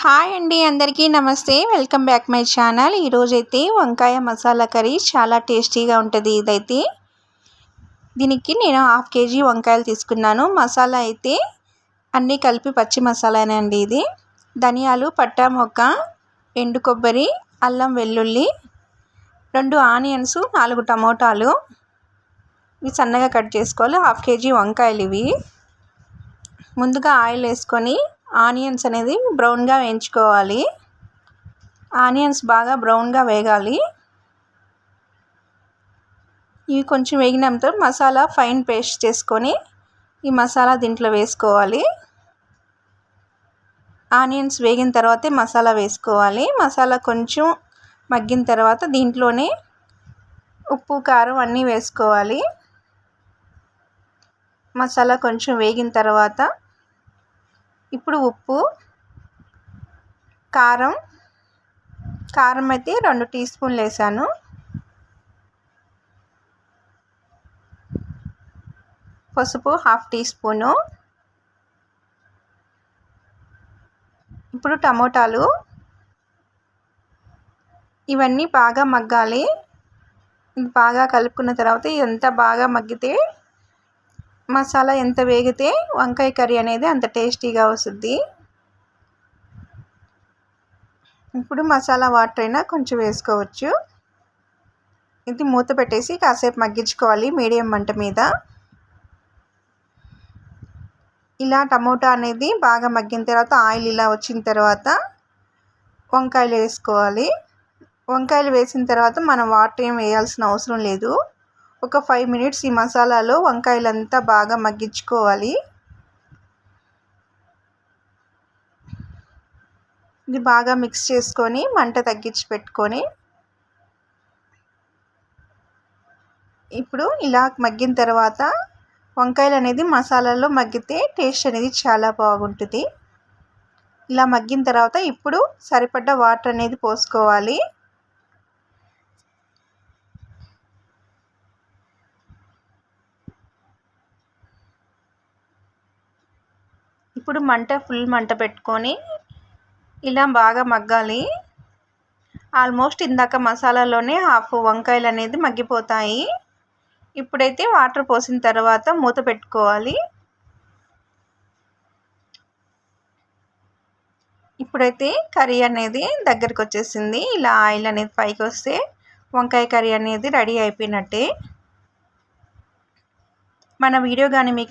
Hi అండి అందరికీ నమస్తే. Welcome back my channel. ఈరోజైతే వంకాయ మసాలా కర్రీ చాలా టేస్టీగా ఉంటుంది ఇదైతే. దీనికి నేను హాఫ్ కేజీ వంకాయలు తీసుకున్నాను. మసాలా అయితే అన్నీ కలిపి పచ్చి మసాలానే అండి ఇది. ధనియాలు పట్టా మొక్క ఎండు కొబ్బరి అల్లం వెల్లుల్లి రెండు ఆనియన్స్ నాలుగు టమోటాలు. ఇవి సన్నగా కట్ చేసుకోవాలి. హాఫ్ కేజీ వంకాయలు ఇవి. ముందుగా ఆయిల్ వేసుకొని ఆనియన్స్ అనేది బ్రౌన్గా వేయించుకోవాలి. ఆనియన్స్ బాగా బ్రౌన్గా వేగాలి. ఇవి కొంచెం వేగినంత మసాలా ఫైన్ పేస్ట్ చేసుకొని ఈ మసాలా దీంట్లో వేసుకోవాలి. ఆనియన్స్ వేగిన తర్వాతే మసాలా వేసుకోవాలి. మసాలా కొంచెం మగ్గిన తర్వాత దీంట్లోనే ఉప్పు కారం అన్నీ వేసుకోవాలి. మసాలా కొంచెం వేగిన తర్వాత ఇప్పుడు ఉప్పు కారం కారం అయితే రెండు టీ స్పూన్లు వేసాను. పసుపు హాఫ్ టీ స్పూను. ఇప్పుడు టమోటాలు. ఇవన్నీ బాగా మగ్గాలి. బాగా కలుపుకున్న తర్వాత ఇదంతా బాగా మగ్గితే మసాలా ఎంత వేగితే వంకాయ కర్రీ అనేది అంత టేస్టీగా వస్తుంది. ఇప్పుడు మసాలా వాటర్ అయినా కొంచెం వేసుకోవచ్చు. ఇది మూత పెట్టేసి కాసేపు మగ్గించుకోవాలి మీడియం మంట మీద. ఇలా టమోటా అనేది బాగా మగ్గిన తర్వాత ఆయిల్ ఇలా వచ్చిన తర్వాత వంకాయలు వేసుకోవాలి. వంకాయలు వేసిన తర్వాత మనం వాటర్ ఏం వేయాల్సిన అవసరం లేదు. ఒక ఫైవ్ మినిట్స్ ఈ మసాలాలో వంకాయలంతా బాగా మగ్గించుకోవాలి. ఇది బాగా మిక్స్ చేసుకొని మంట తగ్గించి పెట్టుకొని ఇప్పుడు ఇలా మగ్గిన తర్వాత వంకాయలు అనేది మసాలాలో మగ్గితే టేస్ట్ అనేది చాలా బాగుంటుంది. ఇలా మగ్గిన తర్వాత ఇప్పుడు సరిపడ్డ వాటర్ అనేది పోసుకోవాలి. ఇప్పుడు మంట ఫుల్ మంట పెట్టుకొని ఇలా బాగా మగ్గాలి. ఆల్మోస్ట్ ఇందాక మసాలాలోనే హాఫ్ వంకాయలు అనేది మగ్గిపోతాయి. ఇప్పుడైతే వాటర్ పోసిన తర్వాత మూత పెట్టుకోవాలి. ఇప్పుడైతే కర్రీ అనేది దగ్గరికి వచ్చేసింది. ఇలా ఆయిల్ అనేది పైకి వస్తే వంకాయ కర్రీ అనేది రెడీ అయిపోయినట్టే. మన వీడియో కానీ మీకు